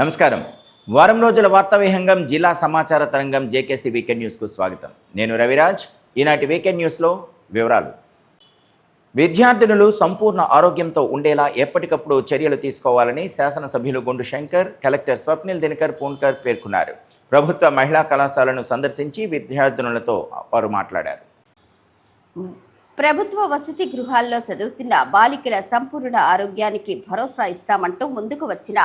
నమస్కారం. వారం రోజుల వార్తా విహంగం జిల్లా సమాచార తరంగం జేకేసీ వీకెండ్ న్యూస్కు స్వాగతం. నేను రవిరాజ్. ఈనాటి వీకెండ్ న్యూస్లో వివరాలు. విద్యార్థినులు సంపూర్ణ ఆరోగ్యంతో ఉండేలా ఎప్పటికప్పుడు చర్యలు తీసుకోవాలని శాసనసభ్యులు గుండు శంకర్ కలెక్టర్ స్వప్నిల్ దినకర్ పూన్కర్ పేర్కొన్నారు. ప్రభుత్వ మహిళా కళాశాలను సందర్శించి విద్యార్థినులతో వారు మాట్లాడారు. ప్రభుత్వ వసతి గృహాల్లో చదువుతున్న బాలికల సంపూర్ణ ఆరోగ్యానికి భరోసా ఇస్తామంటూ ముందుకు వచ్చిన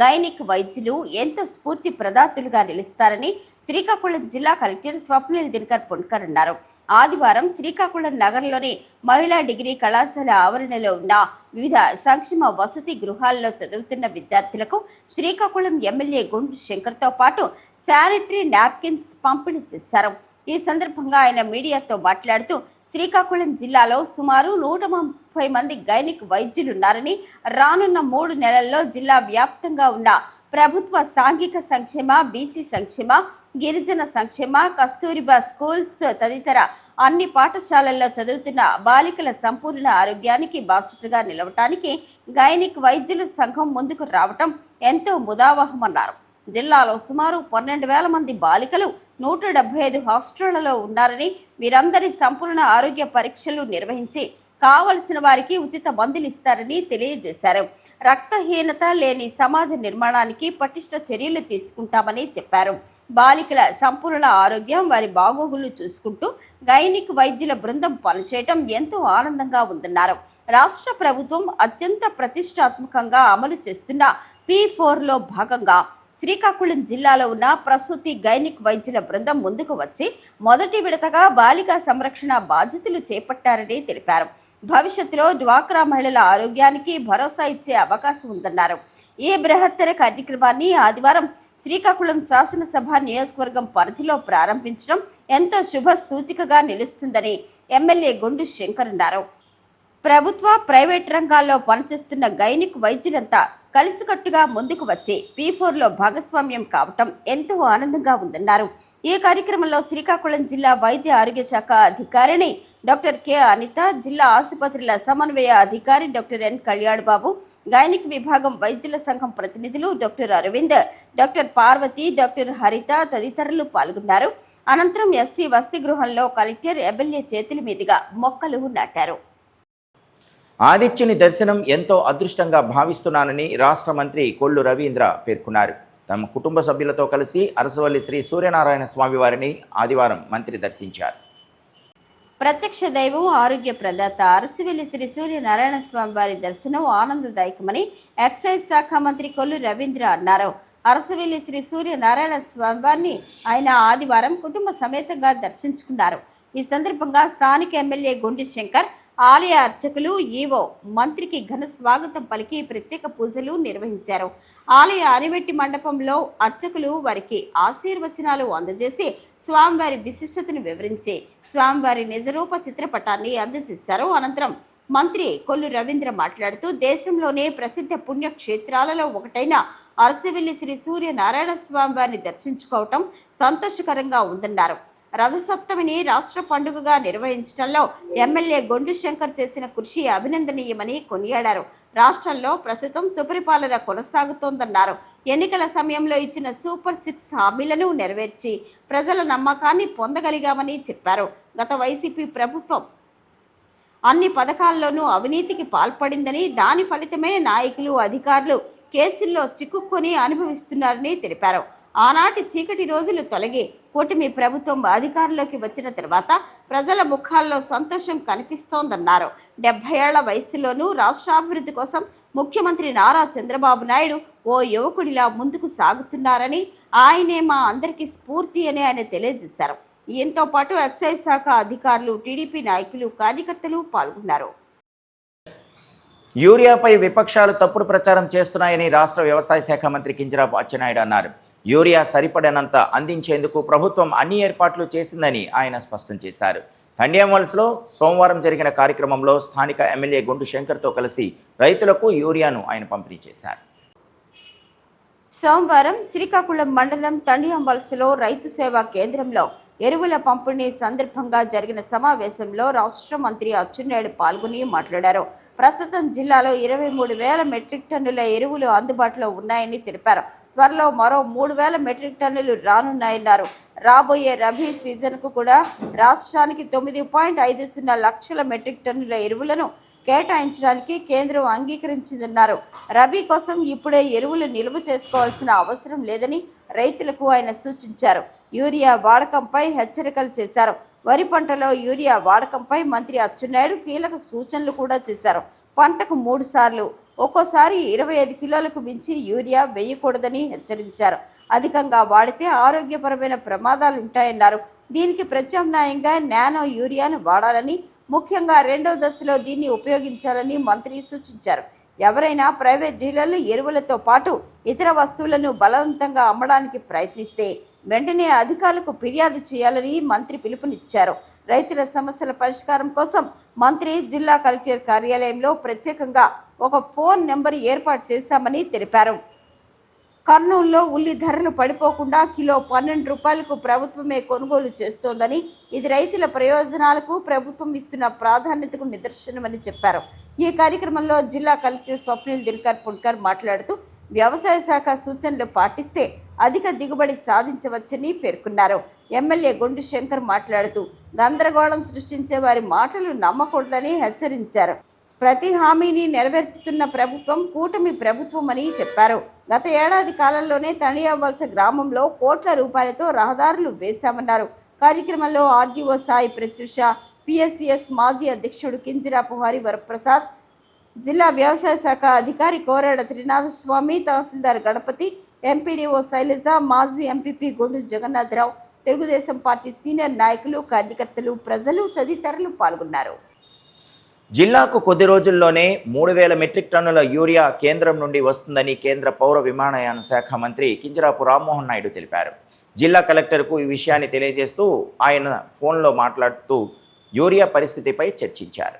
గైనిక్ వైద్యులు ఎంతో స్ఫూర్తి ప్రదాతులుగా నిలుస్తారని శ్రీకాకుళం జిల్లా కలెక్టర్ స్వప్నిల్ దినకర్ పుణ్కర్ అన్నారు. ఆదివారం శ్రీకాకుళం నగరంలోని మహిళా డిగ్రీ కళాశాల ఆవరణలో ఉన్న వివిధ సంక్షేమ వసతి గృహాల్లో చదువుతున్న విద్యార్థులకు శ్రీకాకుళం ఎమ్మెల్యే గుండు శంకర్తో పాటు శానిటరీ నాప్కిన్స్ పంపిణీ చేశారు. ఈ సందర్భంగా ఆయన మీడియాతో మాట్లాడుతూ శ్రీకాకుళం జిల్లాలో సుమారు నూట ముప్పై మంది గైనిక్ వైద్యులున్నారని రానున్న మూడు నెలల్లో జిల్లా వ్యాప్తంగా ఉన్న ప్రభుత్వ సాంఘిక సంక్షేమ బీసీ సంక్షేమ గిరిజన సంక్షేమ కస్తూరిబా స్కూల్స్ తదితర అన్ని పాఠశాలల్లో చదువుతున్న బాలికల సంపూర్ణ ఆరోగ్యానికి బాసటగా నిలవటానికి గైనిక్ వైద్యుల సంఘం ముందుకు రావటం ఎంతో ముదావహమన్నారు. జిల్లాలో సుమారు పన్నెండు వేల మంది బాలికలు నూట డెబ్బై ఐదు హాస్టళ్ళలో ఉన్నారని వీరందరి సంపూర్ణ ఆరోగ్య పరీక్షలు నిర్వహించి కావలసిన వారికి ఉచిత మందులు ఇస్తారని తెలియజేశారు. రక్తహీనత లేని సమాజ నిర్మాణానికి పటిష్ట చర్యలు తీసుకుంటామని చెప్పారు. బాలికల సంపూర్ణ ఆరోగ్యం వారి బాగోగులు చూసుకుంటూ గైనిక్ వైద్యుల బృందం పనిచేయటం ఎంతో ఆనందంగా ఉందన్నారు. రాష్ట్ర ప్రభుత్వం అత్యంత ప్రతిష్టాత్మకంగా అమలు చేస్తున్న పి ఫోర్లో భాగంగా శ్రీకాకుళం జిల్లాలో ఉన్న ప్రసూతి గైనిక్ వైద్యుల బృందం ముందుకు వచ్చి మొదటి విడతగా బాలికా సంరక్షణ బాధ్యతలు చేపట్టారని తెలిపారు. భవిష్యత్తులో డ్వాక్రా మహిళల ఆరోగ్యానికి భరోసా ఇచ్చే అవకాశం ఉందన్నారు. ఈ బృహత్తర కార్యక్రమాన్ని ఆదివారం శ్రీకాకుళం శాసనసభ నియోజకవర్గం పరిధిలో ప్రారంభించడం ఎంతో శుభ సూచికగా నిలుస్తుందని ఎమ్మెల్యే గుండు శంకర్ అన్నారు. ప్రభుత్వ ప్రైవేట్ రంగాల్లో పనిచేస్తున్న గైనిక్ వైద్యులంతా కలిసికట్టుగా ముందుకు వచ్చి పీ ఫోర్లో భాగస్వామ్యం కావటం ఎంతో ఆనందంగా ఉందన్నారు. ఈ కార్యక్రమంలో శ్రీకాకుళం జిల్లా వైద్య ఆరోగ్య శాఖ అధికారిని డాక్టర్ కె అనిత జిల్లా ఆసుపత్రుల సమన్వయ అధికారి doctor N Kalyan Babu gynaec విభాగం వైద్యుల సంఘం ప్రతినిధులు doctor Aravind doctor Parvathi doctor Haritha తదితరులు పాల్గొన్నారు. అనంతరం ఎస్సీ వసతి గృహంలో కలెక్టర్ ఎమ్మెల్యే చేతుల మీదుగా మొక్కలు నాటారు. ఆదిత్యుని దర్శనం ఎంతో అదృష్టంగా భావిస్తున్నానని రాష్ట్ర మంత్రి కొల్లు రవీంద్ర పేర్కొన్నారు. తమ కుటుంబ సభ్యులతో కలిసి అరసవల్లి శ్రీ సూర్యనారాయణ స్వామి వారిని ఆదివారం మంత్రి దర్శించారు. ప్రత్యక్ష దైవం ఆరోగ్య ప్రదాత అరసివెల్లి శ్రీ సూర్యనారాయణ స్వామి వారి దర్శనం ఆనందదాయకమని ఎక్సైజ్ శాఖ మంత్రి కొల్లు రవీంద్ర అన్నారు. అరసవెల్లి శ్రీ సూర్యనారాయణ స్వామి వారిని ఆయన ఆదివారం కుటుంబ సమేతంగా దర్శించుకున్నారు. ఈ సందర్భంగా స్థానిక ఎమ్మెల్యే గుండి శంకర్ ఆలయ అర్చకులు ఈవో మంత్రికి ఘన స్వాగతం పలికి ప్రత్యేక పూజలు నిర్వహించారు. ఆలయ అనివెట్టి మండపంలో అర్చకులు వారికి ఆశీర్వచనాలు అందజేసి స్వామివారి విశిష్టతను వివరించి స్వామివారి నిజరూప చిత్రపటాన్ని అందజేశారు. అనంతరం మంత్రి కొల్లు రవీంద్ర మాట్లాడుతూ దేశంలోనే ప్రసిద్ధ పుణ్యక్షేత్రాలలో ఒకటైన అరసవెల్లి శ్రీ సూర్యనారాయణ స్వామి వారిని దర్శించుకోవటం సంతోషకరంగా ఉందన్నారు. రథసప్తమిని రాష్ట్ర పండుగగా నిర్వహించడంలో ఎమ్మెల్యే గొండు శంకర్ చేసిన కృషి అభినందనీయమని కొనియాడారు. రాష్ట్రంలో ప్రస్తుతం సుపరిపాలన కొనసాగుతోందన్నారు. ఎన్నికల సమయంలో ఇచ్చిన సూపర్ సిక్స్ హామీలను నెరవేర్చి ప్రజల నమ్మకాన్ని పొందగలిగామని చెప్పారు. గత వైసీపీ ప్రభుత్వం అన్ని పథకాల్లోనూ అవినీతికి పాల్పడిందని దాని ఫలితమే నాయకులు అధికారులు కేసుల్లో చిక్కుకొని అనుభవిస్తున్నారని తెలిపారు. ఆనాటి చీకటి రోజులు తొలగి కూటమి ప్రభుత్వం అధికారంలోకి వచ్చిన తర్వాత ప్రజల ముఖాల్లో సంతోషం కనిపిస్తోందన్నారు. డెబ్బై ఏళ్ళ వయసులోనూ రాష్ట్రాభివృద్ధి కోసం ముఖ్యమంత్రి నారా చంద్రబాబు నాయుడు ఓ యువకుడిలా ముందుకు సాగుతున్నారని ఆయనే మా అందరికీ స్ఫూర్తి అని ఆయన తెలియజేశారు. ఈయనతో పాటు ఎక్సైజ్ శాఖ అధికారులు టీడీపీ నాయకులు కార్యకర్తలు పాల్గొన్నారు. యూరియాపై విపక్షాలు తప్పుడు ప్రచారం చేస్తున్నాయని రాష్ట్ర వ్యవసాయ శాఖ మంత్రి కింజరాపు అచ్చెన్నాయుడు అన్నారు. యూరియా సరిపడనంత అందించేందుకు ప్రభుత్వం అన్ని ఏర్పాట్లు చేసిందని ఆయన స్పష్టం చేశారు. తండ్యామల్స్లో సోమవారం జరిగిన కార్యక్రమంలో స్థానిక ఎమ్మెల్యే గుండు శంకర్తో కలిసి రైతులకు యూరియాను ఆయన పంపిణీ చేశారు. సోమవారం శ్రీకాకుళం మండలం తండియాంబల్స్లో రైతు సేవా కేంద్రంలో ఎరువుల పంపిణీ సందర్భంగా జరిగిన సమావేశంలో రాష్ట్ర మంత్రి అచ్చెన్నాయుడు పాల్గొని మాట్లాడారు. ప్రస్తుతం జిల్లాలో ఇరవై మూడు వేల మెట్రిక్ టన్నుల ఎరువులు అందుబాటులో ఉన్నాయని తెలిపారు. త్వరలో మరో మూడు వేల మెట్రిక్ టన్నులు రానున్నాయన్నారు. రాబోయే రబీ సీజన్కు కూడా రాష్ట్రానికి తొమ్మిది పాయింట్ ఐదు సున్నా లక్షల మెట్రిక్ టన్నుల ఎరువులను కేటాయించడానికి కేంద్రం అంగీకరించిందన్నారు. రబీ కోసం ఇప్పుడే ఎరువులు నిల్వ చేసుకోవాల్సిన అవసరం లేదని రైతులకు ఆయన సూచించారు. యూరియా వాడకంపై హెచ్చరికలు చేశారు. వరి పంటలో యూరియా వాడకంపై మంత్రి అచ్చెన్నాయుడు కీలక సూచనలు కూడా చేశారు. పంటకు మూడు సార్లు ఒక్కోసారి ఇరవై ఐదు కిలోలకు మించి యూరియా వేయకూడదని హెచ్చరించారు. అధికంగా వాడితే ఆరోగ్యపరమైన ప్రమాదాలు ఉంటాయన్నారు దీనికి ప్రత్యామ్నాయంగా నానో యూరియాను వాడాలని ముఖ్యంగా రెండో దశలో దీన్ని ఉపయోగించాలని మంత్రి సూచించారు. ఎవరైనా ప్రైవేట్ డీలర్లు ఎరువులతో పాటు ఇతర వస్తువులను బలవంతంగా అమ్మడానికి ప్రయత్నిస్తే వెంటనే అధికారులకు ఫిర్యాదు చేయాలని మంత్రి పిలుపునిచ్చారు. రైతుల సమస్యల పరిష్కారం కోసం మంత్రి జిల్లా కలెక్టర్ కార్యాలయంలో ప్రత్యేకంగా ఒక ఫోన్ నెంబర్ ఏర్పాటు చేశామని తెలిపారు. కర్నూలులో ఉల్లి ధరలు పడిపోకుండా కిలో పన్నెండు రూపాయలకు ప్రభుత్వమే కొనుగోలు చేస్తోందని ఇది రైతుల ప్రయోజనాలకు ప్రభుత్వం ఇస్తున్న ప్రాధాన్యతకు నిదర్శనమని చెప్పారు. ఈ కార్యక్రమంలో జిల్లా కలెక్టర్ స్వప్నిల్ దినకర్ పుణ్కర్ మాట్లాడుతూ వ్యవసాయ శాఖ సూచనలు పాటిస్తే అధిక దిగుబడి సాధించవచ్చని పేర్కొన్నారు. ఎమ్మెల్యే గుండు శంకర్ మాట్లాడుతూ గందరగోళం సృష్టించే వారి మాటలు నమ్మకూడదని హెచ్చరించారు. ప్రతి హామీని నెరవేర్చుతున్న ప్రభుత్వం కూటమి ప్రభుత్వం అని చెప్పారు. గత ఏడాది కాలంలోనే తణియావలస గ్రామంలో కోట్ల రూపాయలతో రహదారులు వేశామన్నారు. కార్యక్రమంలో ఆర్డీఓ సాయి ప్రత్యుష పిఎస్సిఎస్ మాజీ అధ్యక్షుడు కింజిరాపు హరి వరప్రసాద్ జిల్లా వ్యవసాయ శాఖ అధికారి కోరాడ త్రినాథస్వామి తహసీల్దార్ గణపతి ఎంపీడీఓ శైలజ మాజీ MPP Gondu Jagannadharao Telugu Desam party senior నాయకులు కార్యకర్తలు ప్రజలు తదితరులు పాల్గొన్నారు. జిల్లాకు కొద్ది రోజుల్లోనే మూడు వేల మెట్రిక్ టన్నుల యూరియా కేంద్రం నుండి వస్తుందని కేంద్ర పౌర విమానయాన శాఖ మంత్రి కింజరాపు రామ్మోహన్ నాయుడు తెలిపారు. జిల్లా కలెక్టర్కు ఈ విషయాన్ని తెలియజేస్తూ ఆయన ఫోన్లో మాట్లాడుతూ యూరియా పరిస్థితిపై చర్చించారు.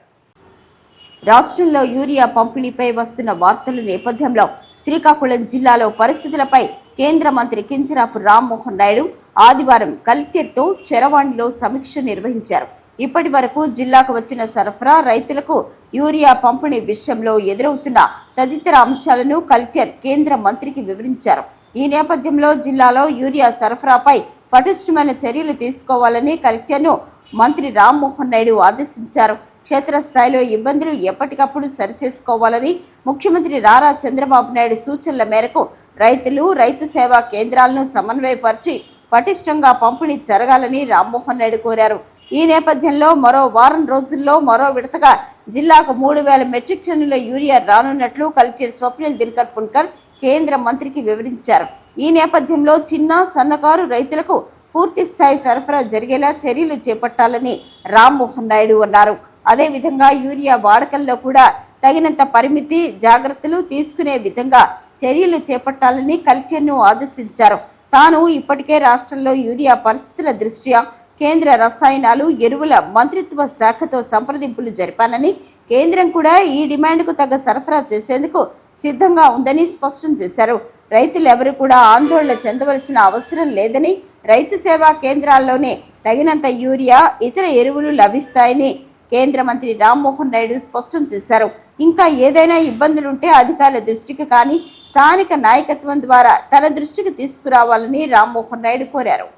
రాష్ట్రంలో యూరియా పంపిణీపై వస్తున్న వార్తల నేపథ్యంలో శ్రీకాకుళం జిల్లాలో పరిస్థితులపై కేంద్ర మంత్రి కింజరాపు రామ్మోహన్ నాయుడు ఆదివారం కలెక్టర్తో చెరవాణిలో సమీక్ష నిర్వహించారు. ఇప్పటి వరకు జిల్లాకు వచ్చిన సరఫరా రైతులకు యూరియా పంపిణీ విషయంలో ఎదురవుతున్న తదితర అంశాలను కలెక్టర్ కేంద్ర మంత్రికి వివరించారు. ఈ నేపథ్యంలో జిల్లాలో యూరియా సరఫరాపై పటిష్టమైన చర్యలు తీసుకోవాలని కలెక్టర్ను మంత్రి రామ్మోహన్ నాయుడు ఆదేశించారు. క్షేత్రస్థాయిలో ఇబ్బందులు ఎప్పటికప్పుడు సరిచేసుకోవాలని ముఖ్యమంత్రి నారా చంద్రబాబు నాయుడు సూచనల మేరకు రైతులు రైతు సేవా కేంద్రాలను సమన్వయపరిచి పటిష్టంగా పంపిణీ జరగాలని రామ్మోహన్ నాయుడు కోరారు. ఈ నేపథ్యంలో మరో వారం రోజుల్లో మరో విడతగా జిల్లాకు మూడు వేల మెట్రిక్ టన్నుల యూరియా రానున్నట్లు కలెక్టర్ స్వప్నిల్ దినకర్ పున్కర్ కేంద్ర మంత్రికి వివరించారు. ఈ నేపథ్యంలో చిన్న సన్నకారు రైతులకు పూర్తి స్థాయి సరఫరా జరిగేలా చర్యలు చేపట్టాలని రామ్మోహన్ నాయుడు అన్నారు. అదేవిధంగా యూరియా వాడకంలో కూడా తగినంత పరిమితి జాగ్రత్తలు తీసుకునే విధంగా చర్యలు చేపట్టాలని కలెక్టర్ను ఆదేశించారు. తాను ఇప్పటికే రాష్ట్రంలో యూరియా పరిస్థితుల దృష్ట్యా కేంద్ర రసాయనాలు ఎరువుల మంత్రిత్వ శాఖతో సంప్రదింపులు జరిపానని కేంద్రం కూడా ఈ డిమాండ్కు తగ్గ సరఫరా చేసేందుకు సిద్ధంగా ఉందని స్పష్టం చేశారు. రైతులు ఎవరు కూడా ఆందోళన చెందవలసిన అవసరం లేదని రైతు సేవా కేంద్రాల్లోనే తగినంత యూరియా ఇతర ఎరువులు లభిస్తాయని కేంద్ర మంత్రి రామ్మోహన్ నాయుడు స్పష్టం చేశారు. ఇంకా ఏదైనా ఇబ్బందులుంటే అధికారుల దృష్టికి కానీ స్థానిక నాయకత్వం ద్వారా తన దృష్టికి తీసుకురావాలని రామ్మోహన్ నాయుడు కోరారు.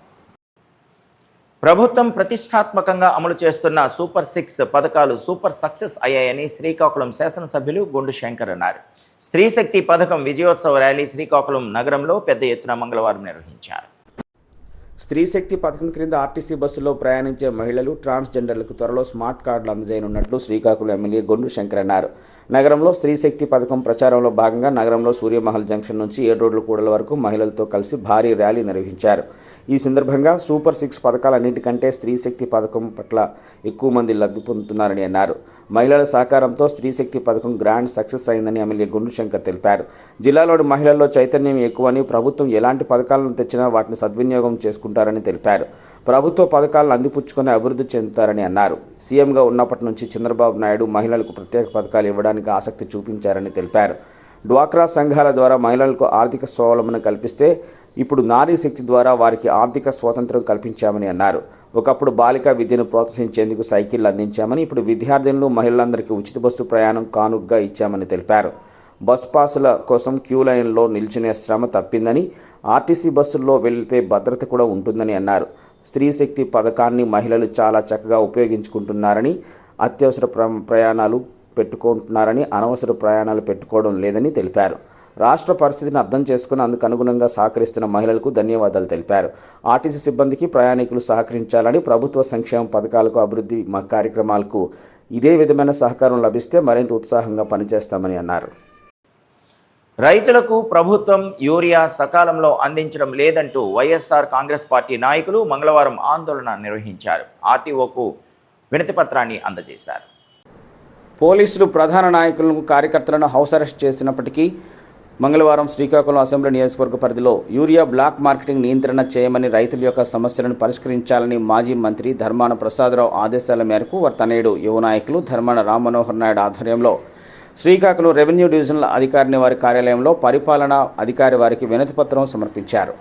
ప్రభుత్వం ప్రతిష్టాత్మకంగా అమలు చేస్తున్న సూపర్ సిక్స్ పథకాలు సూపర్ సక్సెస్ అయ్యాయని శ్రీకాకుళం శాసనసభ్యులు గుండు శంకర్ అన్నారు. స్త్రీ శక్తి పథకం విజయోత్సవ ర్యాలీ శ్రీకాకుళం నగరంలో పెద్ద ఎత్తున మంగళవారం నిర్వహించారు. స్త్రీ శక్తి పథకం క్రింద ఆర్టీసీ బస్సులో ప్రయాణించే మహిళలు ట్రాన్స్జెండర్లకు త్వరలో స్మార్ట్ కార్డులు అందజేయనున్నట్లు శ్రీకాకుళం ఎమ్మెల్యే గొండు శంకర్ అన్నారు. నగరంలో స్త్రీ శక్తి పథకం ప్రచారంలో భాగంగా నగరంలో సూర్యమహల్ జంక్షన్ నుంచి ఏడు రోడ్ల కూడల వరకు మహిళలతో కలిసి భారీ ర్యాలీ నిర్వహించారు. ఈ సందర్భంగా సూపర్ సిక్స్ పథకాలన్నింటికంటే స్త్రీ శక్తి పథకం పట్ల ఎక్కువ మంది లబ్ధి పొందుతున్నారని అన్నారు. మహిళల సహకారంతో స్త్రీ శక్తి పథకం గ్రాండ్ సక్సెస్ అయిందని ఎమ్మెల్యే గుండుశంకర్ తెలిపారు. జిల్లాలోని మహిళల్లో చైతన్యం ఎక్కువని ప్రభుత్వం ఎలాంటి పథకాలను తెచ్చినా వాటిని సద్వినియోగం చేసుకుంటారని తెలిపారు. ప్రభుత్వ పథకాలను అందిపుచ్చుకొని అభివృద్ధి చెందుతారని అన్నారు. సీఎంగా ఉన్నప్పటి నుంచి చంద్రబాబు నాయుడు మహిళలకు ప్రత్యేక పథకాలు ఇవ్వడానికి ఆసక్తి చూపించారని తెలిపారు. డ్వాక్రా సంఘాల ద్వారా మహిళలకు ఆర్థిక స్వావలంబన కల్పిస్తే ఇప్పుడు నారీ శక్తి ద్వారా వారికి ఆర్థిక స్వాతంత్రం కల్పించామని అన్నారు. ఒకప్పుడు బాలికా విద్యను ప్రోత్సహించేందుకు సైకిళ్ళు అందించామని ఇప్పుడు విద్యార్థినులు మహిళలందరికీ ఉచిత బస్సు ప్రయాణం కానుగ్గా ఇచ్చామని తెలిపారు. బస్ పాసుల కోసం క్యూ లైన్లో నిల్చునే శ్రమ తప్పిందని ఆర్టీసీ బస్సుల్లో వెళ్తే భద్రత కూడా ఉంటుందని అన్నారు. స్త్రీ శక్తి పథకాన్ని మహిళలు చాలా చక్కగా ఉపయోగించుకుంటున్నారని అత్యవసర ప్ర ప్రయాణాలు పెట్టుకుంటున్నారని అనవసర ప్రయాణాలు పెట్టుకోవడం లేదని తెలిపారు. రాష్ట్ర పరిస్థితిని అర్థం చేసుకుని అందుకు అనుగుణంగా సహకరిస్తున్న మహిళలకు ధన్యవాదాలు తెలిపారు. ఆర్టీసీ సిబ్బందికి ప్రయాణికులు సహకరించాలని ప్రభుత్వ సంక్షేమ పథకాలకు అభివృద్ధి కార్యక్రమాలకు ఇదే విధమైన సహకారం లభిస్తే మరింత ఉత్సాహంగా పనిచేస్తామని అన్నారు. రైతులకు ప్రభుత్వం యూరియా సకాలంలో అందించడం లేదంటూ వైఎస్ఆర్ కాంగ్రెస్ పార్టీ నాయకులు మంగళవారం ఆందోళన నిర్వహించారు. ఆర్టీఓకు వినతి పత్రాన్ని అందజేశారు. పోలీసులు ప్రధాన నాయకులను కార్యకర్తలను హౌస్ అరెస్ట్ చేసినప్పటికీ మంగళవారం శ్రీకాకుళం అసెంబ్లీ నియోజకవర్గ పరిధిలో యూరియా బ్లాక్ మార్కెటింగ్ నియంత్రణ చేయమని రైతుల యొక్క సమస్యలను పరిష్కరించాలని మాజీ మంత్రి ధర్మాన ప్రసాదరావు ఆదేశాల మేరకు వారి తనయుడు యువ నాయకులు ధర్మాన రామ్మనోహర్ నాయుడు ఆధ్వర్యంలో శ్రీకాకుళం రెవెన్యూ డివిజనల్ అధికారిని వారి కార్యాలయంలో పరిపాలనా అధికారి వారికి వినతి పత్రం సమర్పించారు.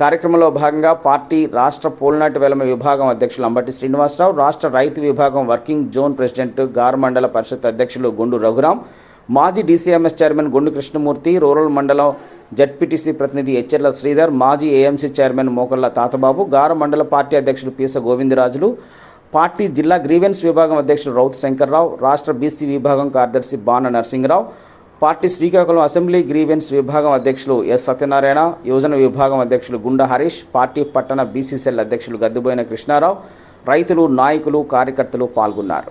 కార్యక్రమంలో భాగంగా పార్టీ రాష్ట్ర పోల్నాటి వెలమ విభాగం అధ్యక్షులు అంబటి శ్రీనివాసరావు రాష్ట్ర రైతు విభాగం వర్కింగ్ జోన్ ప్రెసిడెంట్ గార్ మండల పరిషత్ అధ్యక్షులు గుండు రఘురాం మాజీ డీసీఎంఎస్ చైర్మన్ గుండు కృష్ణమూర్తి రూరల్ మండలం జడ్పీటీసీ ప్రతినిధి హెచ్ఎర్ల శ్రీధర్ మాజీ ఏఎంసీ చైర్మన్ మోకళ్ళ తాతబాబు గార మండల పార్టీ అధ్యక్షులు పీస గోవిందరాజులు పార్టీ జిల్లా గ్రీవెన్స్ విభాగం అధ్యక్షులు రౌత్ శంకర్రావు రాష్ట్ర బీసీ విభాగం కార్యదర్శి Bana Narasimha Rao party Srikakulam assembly grievance విభాగం అధ్యక్షులు ఎస్ సత్యనారాయణ యువజన విభాగం అధ్యక్షులు గుండా హరీష్ పార్టీ పట్టణ బీసీసీఎల్ అధ్యక్షులు గద్దుబోయిన కృష్ణారావు రైతులు నాయకులు కార్యకర్తలు పాల్గొన్నారు.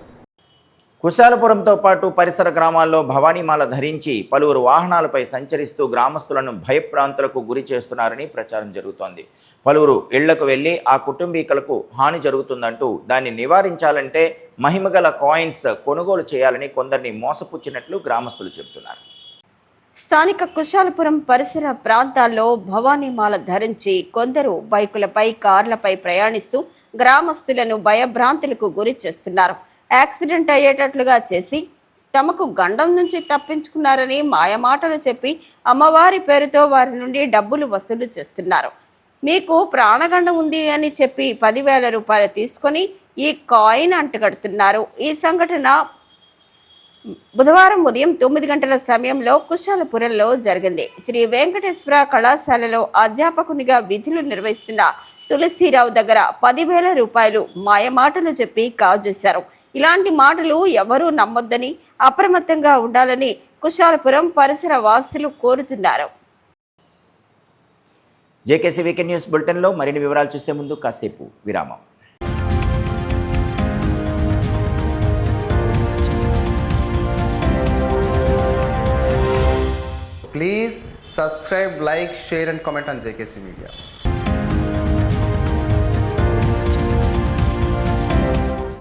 కుశాలపురంతో పాటు పరిసర గ్రామాల్లో భవానీమాల ధరించి పలువురు వాహనాలపై సంచరిస్తూ గ్రామస్తులను భయప్రాంతులకు గురి చేస్తున్నారని ప్రచారం జరుగుతోంది. పలువురు ఇళ్ళకు వెళ్ళి ఆ కుటుంబీకులకు హాని జరుగుతుందంటూ దాన్ని నివారించాలంటే మహిమగల కాయిన్స్ కొనుగోలు చేయాలని కొందరిని మోసపుచ్చినట్లు గ్రామస్తులు చెబుతున్నారు. స్థానిక కుశాలపురం పరిసర ప్రాంతాల్లో భవానీమాల ధరించి కొందరు బైకులపై కార్లపై ప్రయాణిస్తూ గ్రామస్తులను భయభ్రాంతులకు గురి చేస్తున్నారు. యాక్సిడెంట్ అయ్యేటట్లుగా చేసి తమకు గండం నుంచి తప్పించుకున్నారని మాయమాటలు చెప్పి అమ్మవారి పేరుతో వారి నుండి డబ్బులు వసూలు చేస్తున్నారు. మీకు ప్రాణగండం ఉంది అని చెప్పి పదివేల రూపాయలు తీసుకొని ఈ కాయిన్ అంటగడుతున్నారు. ఈ సంఘటన బుధవారం ఉదయం తొమ్మిది గంటల సమయంలో కుశాలపురంలో జరిగింది. శ్రీ వెంకటేశ్వర కళాశాలలో అధ్యాపకునిగా విధులు నిర్వహిస్తున్న తులసిరావు దగ్గర పదివేల రూపాయలు మాయమాటలు చెప్పి కాజేశారు. ఇలాంటి మాటలు ఎవరూ నమ్మొద్దని అప్రమత్తంగా ఉండాలని కుశాలపురం పరిసర వాసులు కోరుతున్నారు జేకేసీ వీకెండ్ న్యూస్ బులెటిన్లో మరిన్ని వివరాలు చూసే ముందు కాసేపు విరామం Please subscribe, like, share, and comment on JKC Media.